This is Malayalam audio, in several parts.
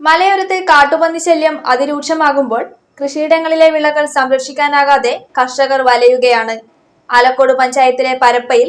മലയോരത്ത് കാട്ടുപന്നി ശല്യം അതിരൂക്ഷമാകുമ്പോൾ കൃഷിയിടങ്ങളിലെ വിളകൾ സംരക്ഷിക്കാനാകാതെ കർഷകർ വലയുകയാണ്. ആലക്കോട് പഞ്ചായത്തിലെ പരപ്പയിൽ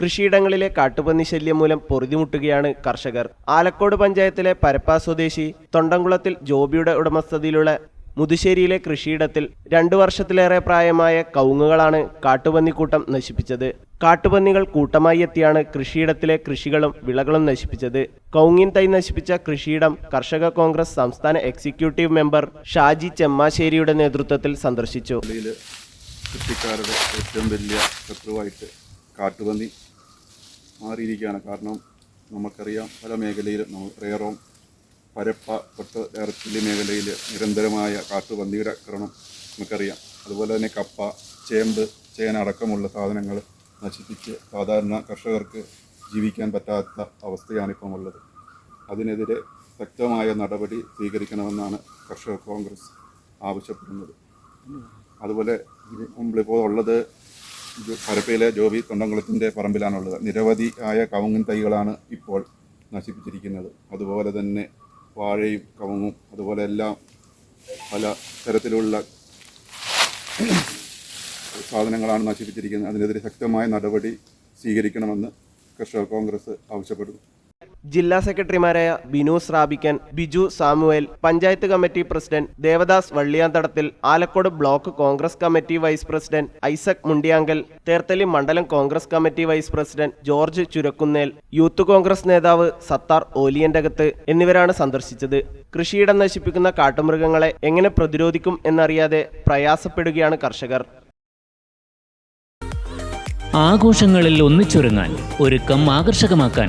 കൃഷിയിടങ്ങളിലെ കാട്ടുപന്നി ശല്യം മൂലം പൊറുതിമുട്ടുകയാണ് കർഷകർ. ആലക്കോട് പഞ്ചായത്തിലെ പരപ്പ സ്വദേശി തൊണ്ടംകുളത്തിൽ ജോബിയുടെ ഉടമസ്ഥതയിലുള്ള മുതുശ്ശേരിയിലെ കൃഷിയിടത്തിൽ രണ്ടു വർഷത്തിലേറെ പ്രായമായ കവുങ്ങുകളാണ് കാട്ടുപന്നിക്കൂട്ടം നശിപ്പിച്ചത്. കാട്ടുപന്നികൾ കൂട്ടമായി എത്തിയാണ് കൃഷിയിടത്തിലെ കൃഷികളും വിളകളും നശിപ്പിച്ചത്. കൗങ്ങിൻ തൈ നശിപ്പിച്ച കൃഷിയിടം കർഷക കോൺഗ്രസ് സംസ്ഥാന എക്സിക്യൂട്ടീവ് മെമ്പർ ഷാജി ചെമ്മാശ്ശേരിയുടെ നേതൃത്വത്തിൽ സന്ദർശിച്ചു. കൃഷിക്കാരുടെ ഏറ്റവും വലിയ ശത്രുവായിട്ട് കാട്ടുപന്നി മാറിയിരിക്കുകയാണ്. കാരണം നമുക്കറിയാം പല മേഖലയിലും നമ്മൾ റേറോം പരപ്പ തൊട്ട് എറച്ചില്ലി മേഖലയിൽ നിരന്തരമായ കാട്ടുപന്നിയുടെ ആക്രമണം നമുക്കറിയാം. അതുപോലെ തന്നെ കപ്പ ചേമ്പ് ചേന അടക്കമുള്ള സാധനങ്ങൾ നശിപ്പിച്ച് സാധാരണ കർഷകർക്ക് ജീവിക്കാൻ പറ്റാത്ത അവസ്ഥയാണ് ഇപ്പം ഉള്ളത്. അതിനെതിരെ ശക്തമായ നടപടി സ്വീകരിക്കണമെന്നാണ് കർഷക കോൺഗ്രസ് ആവശ്യപ്പെടുന്നത്. അതുപോലെ നമ്മളിപ്പോൾ ഉള്ളത് ഇത് പരപ്പയിലെ ജോബി തൊണ്ടംകുളത്തിന്റെ പറമ്പിലാണുള്ളത്. നിരവധി ആയ കവുങ്ങൻ തൈകളാണ് ഇപ്പോൾ നശിപ്പിച്ചിരിക്കുന്നത്. അതുപോലെ തന്നെ വാഴയും കവുങ്ങും അതുപോലെ എല്ലാം പല തരത്തിലുള്ള സാധനങ്ങളാണ് നശിപ്പിച്ചിരിക്കുന്നത്. അതിനെതിരെ ശക്തമായ നടപടി സ്വീകരിക്കണമെന്ന് കർഷക കോൺഗ്രസ് ആവശ്യപ്പെടുന്നു. ജില്ലാ സെക്രട്ടറിമാരായ Binu Srabikkan Biju Samuel panchayat committee president Devadas വള്ളിയാന്തടത്തിൽ Alakode block Congress committee vice president Isaac Mundiyankal Therthally മണ്ഡലം Congress committee vice president George Churakkunnel youth Congress നേതാവ് സത്താർ ഓലിയന്റകത്ത് എന്നിവരാണ് സന്ദർശിച്ചത്. കൃഷിയിടം നശിപ്പിക്കുന്ന കാട്ടുമൃഗങ്ങളെ എങ്ങനെ പ്രതിരോധിക്കും എന്നറിയാതെ പ്രയാസപ്പെടുകയാണ് കർഷകർ. ആഘോഷങ്ങളിൽ ഒന്നിച്ചൊരുങ്ങാൻ ഒരുക്കം ആകർഷകമാക്കാൻ